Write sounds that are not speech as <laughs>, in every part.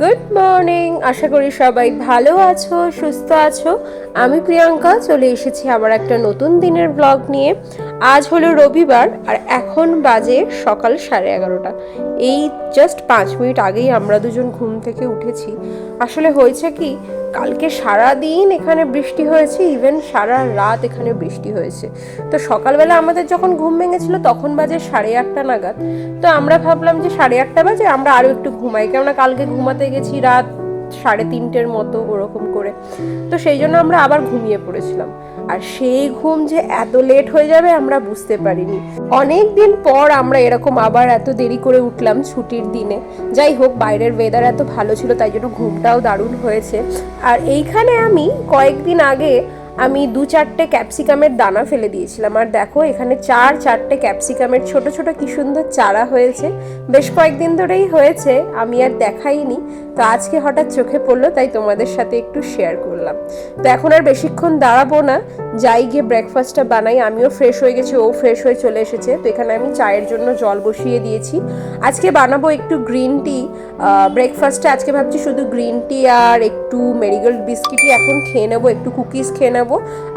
Good morning আশা করি সবাই ভালো আছো, সুস্থ আছো। আমি প্রিয়াঙ্কা, চলে এসেছি আবার একটা নতুন দিনের ব্লগ নিয়ে। আজ হলো রবিবার আর এখন বাজে সকাল সাড়ে এগারোটা। এই জাস্ট পাঁচ মিনিট আগেই আমরা দুজন ঘুম থেকে উঠেছি। আসলে হয়েছে কি কালকে সারা দিন এখানে বৃষ্টি হয়েছে ইভেন সারা রাত এখানে বৃষ্টি হয়েছে। তো সকালবেলা আমাদের যখন ঘুম ভেঙেছিল, তখন বাজে সাড়ে আটটা নাগাদ। তো আমরা ভাবলাম যে সাড়ে আটটা বাজে, আমরা আরও একটু ঘুমাই। কেননা কালকে ঘুমাতে গেছি রাত সাড়ে তিনটের মতো ওরকম করে। তো সেই জন্য আমরা আবার ঘুমিয়ে পড়েছিলাম। আর সেই ঘুম যে এত লেট হয়ে যাবে আমরা বুঝতে পারিনি। অনেক দিন পর আমরা এরকম আবার এত দেরি করে উঠলাম ছুটির দিনে। যাই হোক, বাইরের ওয়েদার এত ভালো ছিল, তাই জন্য ঘুমটাও দারুণ হয়েছে। আর এইখানে আমি কয়েকদিন আগে আমি দু চারটে ক্যাপসিকামের দানা ফেলে দিয়েছিলাম। আর দেখো, এখানে চার চারটে ক্যাপসিকামের ছোট ছোট কি সুন্দর চারা হয়েছে। বেশ কয়েকদিন ধরেই হয়েছে, আমি আর দেখাইনি। তো আজকে হঠাৎ চোখে পড়ল, তাই তোমাদের সাথে একটু শেয়ার করলাম। তো এখন আর বেশিক্ষণ দাঁড়াবো না, যাই গিয়ে ব্রেকফাস্টটা বানাই। আমিও ফ্রেশ হয়ে গেছি, ও ফ্রেশ হয়ে চলে এসেছে। তো এখানে আমি চায়ের জন্য জল বসিয়ে দিয়েছি। আজকে বানাবো একটু গ্রিন টি ব্রেকফাস্টে আজকে ভাবছি শুধু গ্রিন টি আর একটু মেরিগোল্ড বিস্কিটই। এখন খেয়ে নেব, একটু কুকিজ খেয়ে নেব।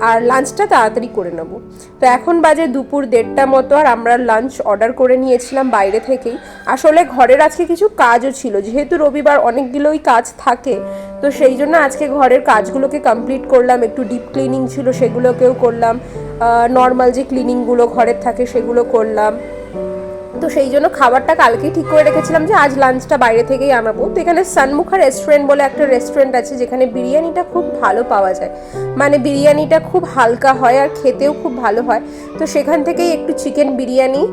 আর লাঞ্চটা তাড়াতাড়ি করে নেব। তো এখন বাজে দুপুর দেড়টা মতো আর আমরা লাঞ্চ অর্ডার করে নিয়েছিলাম বাইরে থেকেই। আসলে ঘরের আজকে কিছু কাজও ছিল, যেহেতু রবিবার অনেকগুলোই কাজ থাকে, তো সেই জন্য আজকে ঘরের কাজগুলোকে কমপ্লিট করলাম, একটু ডিপ ক্লিনিং ছিল সেগুলোকেও করলাম নর্মাল যে ক্লিনিংগুলো ঘরের থাকে সেগুলো করলাম। তো সেই জন্য খাবারটা কালকেই ঠিক করে রেখেছিলাম যে আজ লাঞ্চটা বাইরে থেকেই আনাবো। তো এখানে সানমুখা রেস্টুরেন্ট বলে একটা রেস্টুরেন্ট আছে যেখানে বিরিয়ানিটা খুব ভালো পাওয়া যায়। মানে বিরিয়ানিটা খুব হালকা হয় আর খেতেও খুব ভালো হয়। তো সেখান থেকেই একটু চিকেন বিরিয়ানি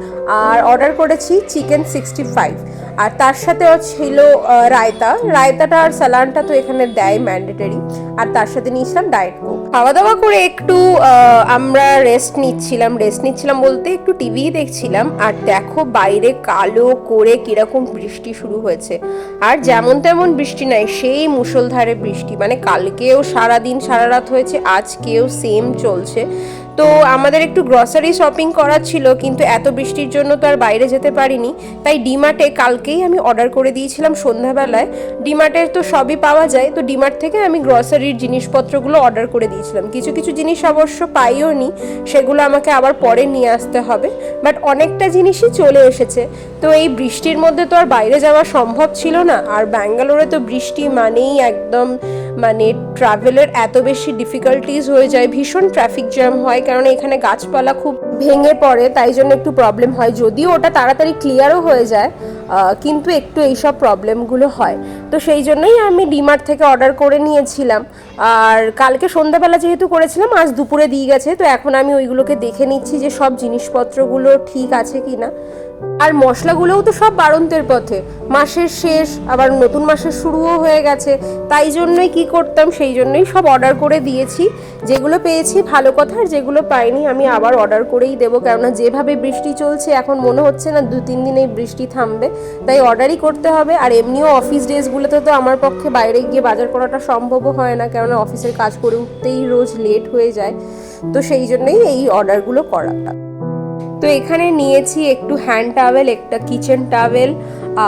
আর অর্ডার করেছি চিকেন সিক্সটি ফাইভ আর তার সাথেও ছিল রায়তা। রায়তাটা আর স্যালানটা তো এখানে দেয় ম্যান্ডেটারি আর তার সাথে নিয়েছিলাম ডায়েট কোক খাওয়া দাওয়া করে একটু আমরা রেস্ট নিচ্ছিলাম রেস্ট নিচ্ছিলাম বলতে একটু টিভি দেখছিলাম আর দেখো বাইরে কালো করে কীরকম বৃষ্টি শুরু হয়েছে। আর যেমন তেমন বৃষ্টি নাই, সেই মুসলধারে বৃষ্টি। মানে কালকেও সারা দিন সারা রাত হয়েছে, আজকেও সেম চলছে। তো আমাদের একটু গ্রসারি শপিং করার ছিল, কিন্তু এত বৃষ্টির জন্য তো আর বাইরে যেতে পারিনি। তাই ডিমার্টে কালকেই আমি অর্ডার করে দিয়েছিলাম সন্ধ্যাবেলায়। ডিমার্টে তো সবই পাওয়া যায়, তো ডিমার্ট থেকে আমি গ্রসারির জিনিসপত্রগুলো অর্ডার করে দিয়েছিলাম। কিছু কিছু জিনিস অবশ্য পাইও নি, সেগুলো আমাকে আবার পরে নিয়ে আসতে হবে। বাট অনেকটা জিনিসই চলে এসেছে। তো এই বৃষ্টির মধ্যে তো আর বাইরে যাওয়া সম্ভব ছিল না। আর ব্যাঙ্গালোরে তো বৃষ্টি মানেই একদম মানে ট্রাভেলের এত বেশি ডিফিকাল্টিস হয়ে যায়, ভীষণ ট্রাফিক জ্যাম হয় কারণ এখানে গাছপালা খুব ভেঙে পড়ে, তাই জন্য একটু প্রবলেম হয়। যদিও ওটা তাড়াতাড়ি ক্লিয়ারও হয়ে যায় কিন্তু একটু এইসব প্রবলেমগুলো হয়। তো সেই জন্যই আমি ডিমার্ট থেকে অর্ডার করে নিয়েছিলাম। আর কালকে সন্ধ্যাবেলা যেহেতু করেছিলাম, আজ দুপুরে দিয়ে গেছে, তো এখন আমি ওইগুলোকে দেখে নিচ্ছি যে সব জিনিসপত্রগুলো ঠিক আছে কি না আর মশলাগুলোও তো সব বাড়ন্তের পথে। মাসের শেষ, আবার নতুন মাসের শুরুও হয়ে গেছে। তাই জন্যই কি করতাম, সেই জন্যই সব অর্ডার করে দিয়েছি। যেগুলো পেয়েছি ভালো কথা, আর যেগুলো পাইনি আমি আবার অর্ডার করেই দেবো। কেননা যেভাবে বৃষ্টি চলছে, এখন মনে হচ্ছে না দু, তিন দিনেই বৃষ্টি থামবে। তাই অর্ডারই করতে হবে, আর এমনিও অফিস ডেজগুলোতে তো আমার পক্ষে বাইরে গিয়ে বাজার করাটা সম্ভবও হয় না। কেননা অফিসের কাজ করে উঠতেই রোজ লেট হয়ে যায়। তো সেই জন্যই এই অর্ডারগুলো করাটা। তো এখানে নিয়েছি একটু হ্যান্ড টাওয়েল একটা কিচেন টাওয়েল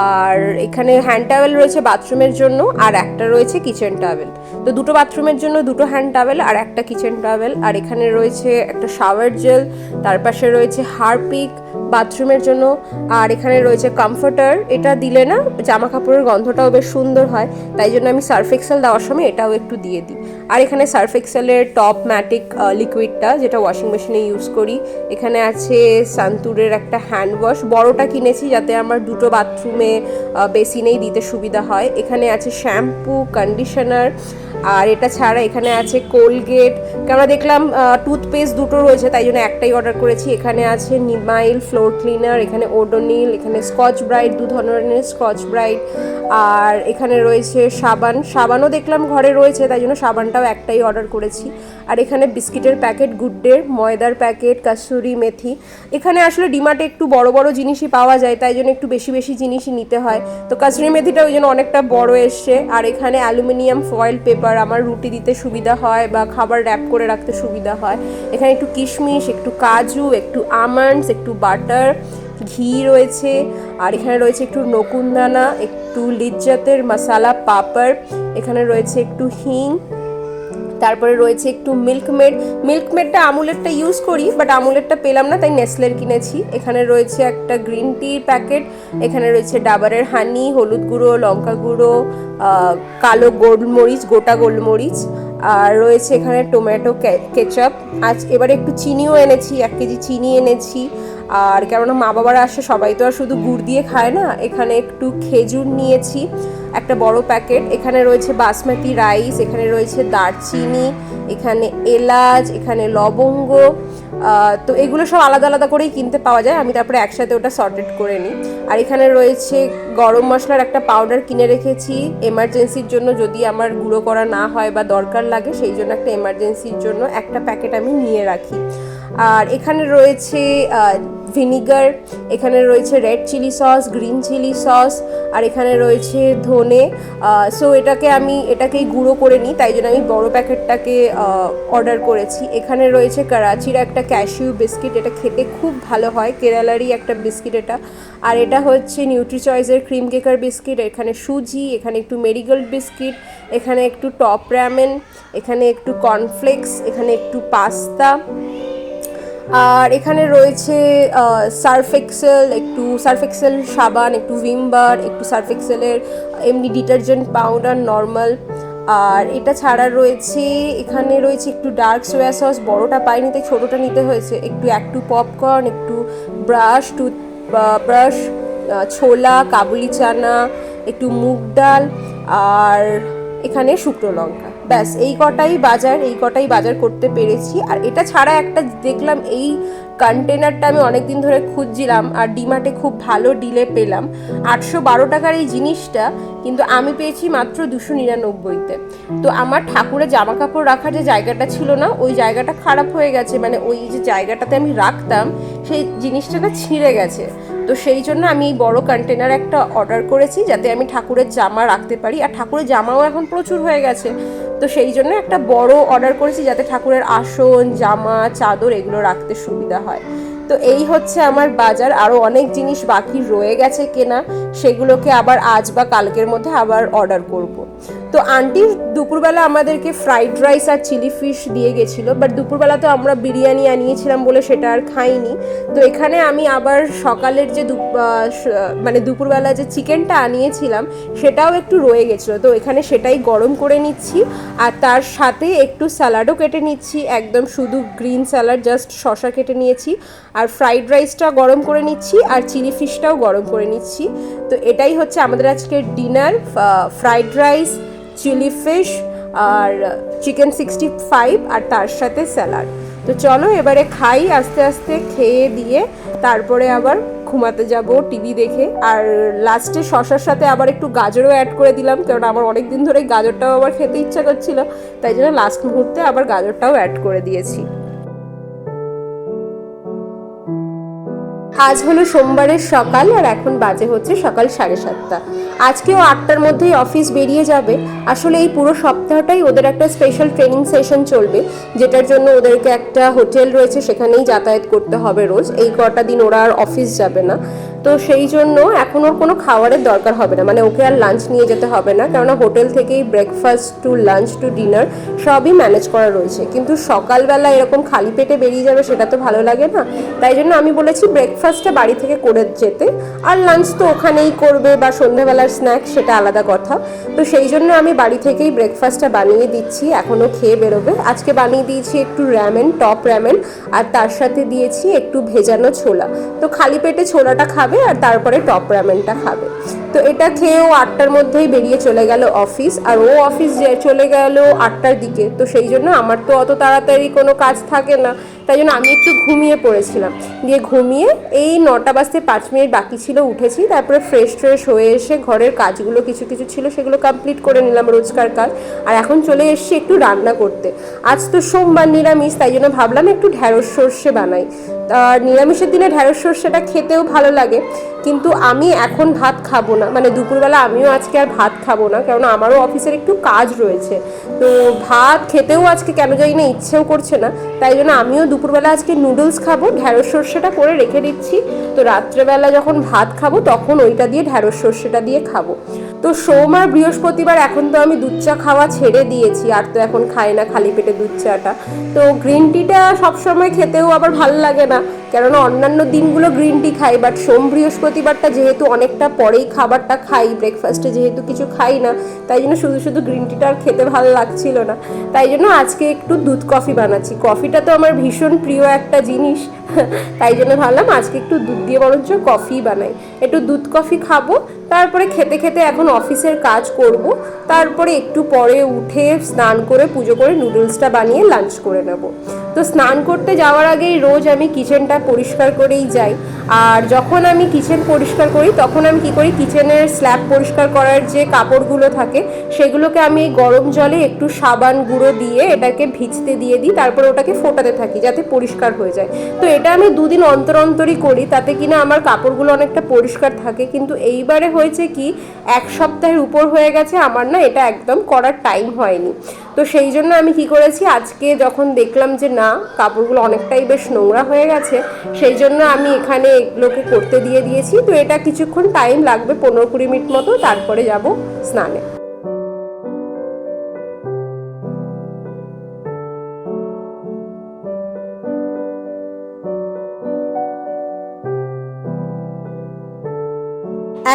আর এখানে হ্যান্ড টাওয়েল রয়েছে বাথরুমের জন্য আর একটা রয়েছে কিচেন টাওয়েল তো দুটো বাথরুমের জন্য দুটো হ্যান্ড টাওয়েল আর একটা কিচেন টাওয়েল আর এখানে রয়েছে একটা শাওয়ার জেল তার পাশে রয়েছে হারপিক বাথরুমের জন্য। আর এখানে রয়েছে কমফোর্টার এটা দিলে না জামা কাপড়ের গন্ধটাও বেশ সুন্দর হয়, তাই জন্য আমি সার্ফ এক্সেল দেওয়ার সময় এটাও একটু দিয়ে দিই। আর এখানে সার্ফ এক্সেলের টপ ম্যাটিক লিকুইডটা যেটা ওয়াশিং মেশিনে ইউজ করি। এখানে আছে সান্তুরের একটা হ্যান্ড ওয়াশ বড়টা কিনেছি যাতে আমার দুটো বাথরুমে বেসিনেই দিতে সুবিধা হয়। এখানে আছে শ্যাম্পু কন্ডিশনার আর এটা ছাড়া এখানে আছে কোলগেট আমরা দেখলাম টুথপেস্ট দুটো রয়েছে, তাই জন্য একটাই অর্ডার করেছি। এখানে আছে নিমাইল ফ্লোর ক্লিনার এখানে ওডোনিল এখানে স্কচ ব্রাইট দু ধরনের স্কচ ব্রাইট আর এখানে রয়েছে সাবান। সাবানও দেখলাম ঘরে রয়েছে, তাই জন্য সাবানটাও একটাই অর্ডার করেছি। আর এখানে বিস্কিটের প্যাকেট গুড ডে ময়দার প্যাকেট কাসুরি মেথি। এখানে আসলে ডিমার্টে একটু বড় বড় জিনিসই পাওয়া যায়, তাই জন্য একটু বেশি বেশি জিনিসই নিতে হয়। তো কাসুরি মেথিটা ওই জন্য অনেকটা বড় এসছে। আর এখানে অ্যালুমিনিয়াম ফয়েল পেপার আমার রুটি দিতে সুবিধা হয় বা খাবার র্যাপ করে রাখতে সুবিধা হয়। এখানে একটু কিশমিশ, একটু কাজু, একটু আমন্ডস একটু বাটার ঘি রয়েছে। আর এখানে রয়েছে একটু নকুনদানা, একটু লিজ্জাতের মশালা পাপড়। এখানে রয়েছে একটু হিং। তারপরে রয়েছে একটু মিল্কমেড মিল্কমেডটা আমুলেরটা ইউজ করি বাট আমুলেরটা পেলাম না, তাই নেসলের কিনেছি। এখানে রয়েছে একটা গ্রিন টির প্যাকেট এখানে রয়েছে ডাবারের হানি হলুদ গুঁড়ো, লঙ্কা গুঁড়ো কালো গোলমরিচ, গোটা গোলমরিচ। আর রয়েছে এখানে টমেটো কেচাপ আজ এবারে একটু চিনিও এনেছি এক কেজি চিনি এনেছি। আর কেননা মা বাবারা আসে, সবাই তো আর শুধু গুড় দিয়ে খায় না। এখানে একটু খেজুর নিয়েছি, একটা বড় প্যাকেট। এখানে রয়েছে বাসমতি রাইস, এখানে রয়েছে দারচিনি, এখানে এলাচ, এখানে লবঙ্গ তো এগুলো সব আলাদা আলাদা করেই কিনতে পাওয়া যায়। আমি তারপরে একসাথে ওটা সর্টেড করে নিই। আর এখানে রয়েছে গরম মশলার একটা পাউডার কিনে রেখেছি এমার্জেন্সির জন্য যদি আমার গুঁড়ো করা না হয় বা দরকার লাগে, সেই জন্য একটা এমার্জেন্সির জন্য একটা প্যাকেট আমি নিয়ে রাখি। আর এখানে রয়েছে ভিনিগার, এখানে রয়েছে red chilli sauce, green chilli sauce, আর এখানে রয়েছে ধনে সো এটাকে আমি, এটাকেই গুঁড়ো করে নিই, তাই জন্য আমি বড় প্যাকেটটাকে অর্ডার করেছি। এখানে রয়েছে করাচির একটা ক্যাশিউ বিস্কিট, এটা খেতে খুব ভালো হয়, কেরালারই একটা বিস্কিট এটা। আর এটা হচ্ছে নিউট্রি চয়েসের ক্রিম কেকার বিস্কিট, এখানে সুজি, এখানে একটু মেরিগোল্ড বিস্কিট, এখানে একটু টপ র্যামেন এখানে একটু কর্নফ্লেক্স এখানে একটু পাস্তা আর এখানে রয়েছে সার্ফ এক্সেল একটু সার্ফ এক্সেল সাবান, একটু ভিমবার একটু সার্ফ এক্সেলের এমনি ডিটারজেন্ট পাউডার নর্মাল। আর এটা ছাড়া রয়েছে, এখানে রয়েছে একটু ডার্ক সোয়া সস, বড়টা পাইনি তাই ছোটোটা নিতে হয়েছে। একটু একটু পপকর্ন, একটু ব্রাশ, টুথ ব্রাশ ছোলা, কাবুলি চানা, একটু মুগ ডাল, আর এখানে শুকনো লঙ্কা। ব্যাস, এই কটাই বাজার, এই কটাই বাজার করতে পেরেছি। আর এটা ছাড়া একটা দেখলাম, এই কন্টেনারটা আমি অনেক দিন ধরে খুঁজছিলাম আর ডিমার্টে খুব ভালো ডিলে পেলাম। আটশো বারো টাকার এই জিনিসটা কিন্তু আমি পেয়েছি মাত্র দুশো নিরানব্বইতে। তো আমার ঠাকুরের জামা কাপড় রাখার যে জায়গাটা ছিল না, ওই জায়গাটা খারাপ হয়ে গেছে। মানে ওই যে জায়গাটাতে আমি রাখতাম, সেই জিনিসটা না ছিঁড়ে গেছে। তো সেই জন্য আমি এই বড় কন্টেনার একটা অর্ডার করেছি যাতে আমি ঠাকুরের জামা রাখতে পারি। আর ঠাকুরের জামাও এখন প্রচুর হয়ে গেছে। তো সেই জন্য একটা বড় অর্ডার করেছি যাতে ঠাকুরের আসন, জামা, চাদর এগুলো রাখতে সুবিধা হয়। তো এই হচ্ছে আমার বাজার। আরও অনেক জিনিস বাকি রয়ে গেছে কেনা, সেগুলোকে আবার আজ বা কালকের মধ্যে আবার অর্ডার করব। তো আন্টি দুপুরবেলা আমাদেরকে ফ্রাইড রাইস আর চিলি ফিশ দিয়ে গেছিল বাট দুপুরবেলা তো আমরা বিরিয়ানি আনিয়েছিলাম বলে সেটা আর খাইনি। তো এখানে আমি আবার সকালের যে মানে দুপুরবেলা যে চিকেনটা আনিয়েছিলাম, সেটাও একটু রয়ে গেছিল। তো এখানে সেটাই গরম করে নিচ্ছি, আর তার সাথে একটু স্যালাডও কেটে নিচ্ছি, একদম শুধু গ্রিন স্যালাড জাস্ট শশা কেটে নিয়েছি। আর ফ্রাইড রাইসটা গরম করে নিচ্ছি, আর চিলি ফিশটাও গরম করে নিচ্ছি। তো এটাই হচ্ছে আমাদের আজকের dinner fried rice chilli fish আর চিকেন সিক্সটি ফাইভ আর তার সাথে স্যালাড। তো চলো এবারে খাই আস্তে আস্তে, খেয়ে দিয়ে তারপরে আবার ঘুমাতে যাব টিভি দেখে। আর লাস্টে শশার সাথে আবার একটু গাজরও অ্যাড করে দিলাম কারণ আমার অনেক দিন ধরে গাজরটাও আবার খেতে ইচ্ছা করছিল, তাই জন্য লাস্ট মুহূর্তে আবার গাজরটাও অ্যাড করে দিয়েছি। আজ হলো সোমবারের সকাল আর এখন বাজে হচ্ছে সকাল সাড়ে সাতটা। আজকেও আটটার মধ্যেই অফিস বেরিয়ে যাবে। আসলে এই পুরো সপ্তাহটাই ওদের একটা স্পেশাল ট্রেনিং সেশন চলবে, যেটার জন্য ওদেরকে একটা হোটেল রয়েছে, সেখানেই যাতায়াত করতে হবে রোজ। এই কটা দিন ওরা আর অফিস যাবে না। তো সেই জন্য এখন ওর কোনো খাবারের দরকার হবে না। মানে ওকে আর লাঞ্চ নিয়ে যেতে হবে না। কেননা হোটেল থেকেই breakfast to lunch to dinner সবই ম্যানেজ করা রয়েছে। কিন্তু সকালবেলা এরকম খালি পেটে বেরিয়ে যাবে সেটা তো ভালো লাগে না। তাই জন্য আমি বলেছি ব্রেকফাস্টটা বাড়ি থেকে করে যেতে। আর লাঞ্চ তো ওখানেই করবে বা সন্ধেবেলার স্ন্যাক্স সেটা আলাদা কথা। তো সেই জন্য আমি বাড়ি থেকেই ব্রেকফাস্টটা বানিয়ে দিচ্ছি এখনও খেয়ে বেরোবে। আজকে বানিয়ে দিয়েছি একটু র্যামেন টপ র্যামেন আর তার সাথে দিয়েছি একটু ভেজানো ছোলা। তো খালি পেটে ছোলাটা খাবে আর তারপরে টপ র্যামেনটা খাবে। তো এটা খেয়ে ও আটটার মধ্যেই বেরিয়ে চলে গেল অফিস আর ও অফিস চলে গেল আটটার দিকে। তো সেই জন্য আমার তো অত তাড়াতাড়ি কোনো কাজ থাকে না। তাই জন্য আমি একটু ঘুমিয়ে পড়েছিলাম। দিয়ে ঘুমিয়ে এই নটা বাজতে পাঁচ মিনিট বাকি ছিল, উঠেছি। তারপরে ফ্রেশ ট্রেশ হয়ে এসে ঘরের কাজগুলো কিছু কিছু ছিল, সেগুলো কমপ্লিট করে নিলাম রোজকার কাজ। আর এখন চলে এসেছি একটু রান্না করতে। আজ তো সোমবার নিরামিষ, তাই জন্য ভাবলাম একটু ঢ্যাঁড়স সর্ষে বানাই। নিরামিষের দিনে ঢ্যাঁড়স সর্ষেটা খেতেও ভালো লাগে, কিন্তু আমি এখন ভাত খাব না। মানে দুপুরবেলা আমিও আজকে আর ভাত খাব না কারণ আমারও অফিসের একটু কাজ রয়েছে। তো ভাত খেতেও আজকে কেন জানি না ইচ্ছেও করছে না, তাই জন্য আমিও দুপুরবেলা আজকে নুডলস খাব, ঢ্যাঁড়স সর্ষেটা করে রেখে দিচ্ছি। তো রাত্রেবেলা যখন ভাত খাব, তখন ওইটা দিয়ে ঢ্যাঁড়স সর্ষেটা দিয়ে খাব। তো সোম আর বৃহস্পতিবার এখন তো আমি দুধ চা খাওয়া ছেড়ে দিয়েছি, আর তো এখন খাই না খালি পেটে দুধ চাটা। তো গ্রিন টিটা সবসময় খেতেও আবার ভালো লাগে না। কেননা অন্যান্য দিনগুলো গ্রিন টি খাই বাট সোম বৃহস্পতিবারটা যেহেতু অনেকটা পরেই খাবারটা খাই ব্রেকফাস্টে যেহেতু কিছু খাই না, তাই জন্য শুধু শুধু গ্রিন টিটা আর খেতে ভালো লাগছিল না। তাই জন্য আজকে একটু দুধ কফি বানাচ্ছি। কফিটা তো আমার ভীষণ প্রিয় একটা জিনিস। <laughs> তাই জন্য ভাবলাম আজকে একটু দুধ দিয়ে বরঞ্চ কফি বানাই। একটু দুধ কফি খাব, তারপরে খেতে খেতে এখন অফিসের কাজ করব, তারপরে একটু পরে উঠে স্নান করে পুজো করে নুডলসটা বানিয়ে লাঞ্চ করে নেব। তো স্নান করতে যাওয়ার আগেই রোজ আমি কিচেনটা পরিষ্কার করেই যাই। আর যখন আমি কিচেন পরিষ্কার করি, তখন আমি কি করি কিচেনের স্ল্যাব পরিষ্কার করার যে কাপড়গুলো থাকে, সেগুলোকে আমি এই গরম জলে একটু সাবান গুঁড়ো দিয়ে এটাকে ভিজতে দিয়ে দিই, তারপর ওটাকে ফোটাতে থাকি যাতে পরিষ্কার হয়ে যায়। তো এটা আমি দুদিন অন্তর অন্তরই করি, তাতে কিনা আমার কাপড়গুলো অনেকটা পরিষ্কার থাকে। কিন্তু এইবারে হয়েছে কি, এক সপ্তাহের উপর হয়ে গেছে, আমার না এটা একদম করার টাইম হয়নি। তো সেই জন্য আমি কি করেছি, আজকে যখন দেখলাম যে না, কাপড়গুলো অনেকটাই বেশ নোংরা হয়ে গেছে, সেই জন্য আমি এখানে এগুলোকে করতে দিয়ে দিয়েছি। তো এটা কিছুক্ষণ টাইম লাগবে, পনেরো কুড়ি মিনিট মতো, তারপরে যাব স্নানে।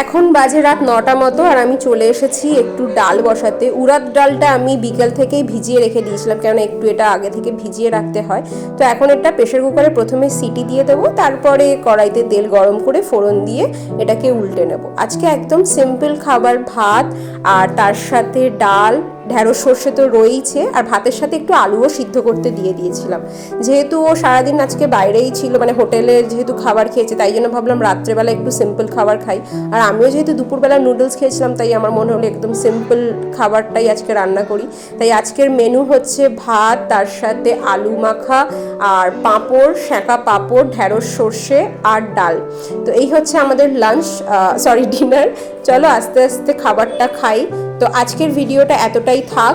এখন বাজে রাত নটা মতো আর আমি চলে এসেছি একটু ডাল বসাতে। উড়াত ডালটা আমি বিকেল থেকেই ভিজিয়ে রেখে দিয়েছিলাম কেন একটু এটা আগে থেকে ভিজিয়ে রাখতে হয়। তো এখন এটা প্রেশার কুকারে প্রথমে সিটি দিয়ে দেবো, তারপরে কড়াইতে তেল গরম করে ফোড়ন দিয়ে এটাকে উল্টে নেব। আজকে একদম সিম্পল খাবার ভাত আর তার সাথে ডাল ঢ্যাঁড়স সর্ষে তো রয়েইছে, আর ভাতের সাথে একটু আলুও সিদ্ধ করতে দিয়ে দিয়েছিলাম। যেহেতু ও সারাদিন আজকে বাইরেই ছিল মানে হোটেলে যেহেতু খাবার খেয়েছে, তাই জন্য ভাবলাম রাত্রেবেলা একটু সিম্পল খাবার খাই। আর আমিও যেহেতু দুপুরবেলা নুডলস খেয়েছিলাম, তাই আমার মনে হলো একদম সিম্পল খাবারটাই আজকে রান্না করি। তাই আজকের মেনু হচ্ছে ভাত, তার সাথে আলু মাখা, আর পাঁপড়, শাঁকা পাঁপড় ঢ্যাঁড়স সর্ষে আর ডাল। তো এই হচ্ছে আমাদের লাঞ্চ সরি ডিনার চলো আস্তে আস্তে খাবারটা খাই। তো আজকের ভিডিওটা এতটাই থাক।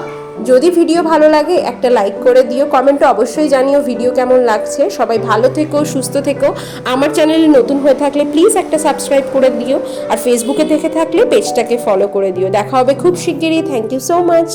যদি ভিডিও ভালো লাগে, একটা লাইক করে দিও। কমেন্টে অবশ্যই জানিও ভিডিও কেমন লাগছে। সবাই ভালো থেকো, সুস্থ থেকো। আমার চ্যানেলে নতুন হয়ে থাকলে প্লিজ একটা সাবস্ক্রাইব করে দিও। আর ফেসবুকে দেখে থাকলে পেজটাকে ফলো করে দিও। দেখা হবে খুব শিগগিরই। Thank you so much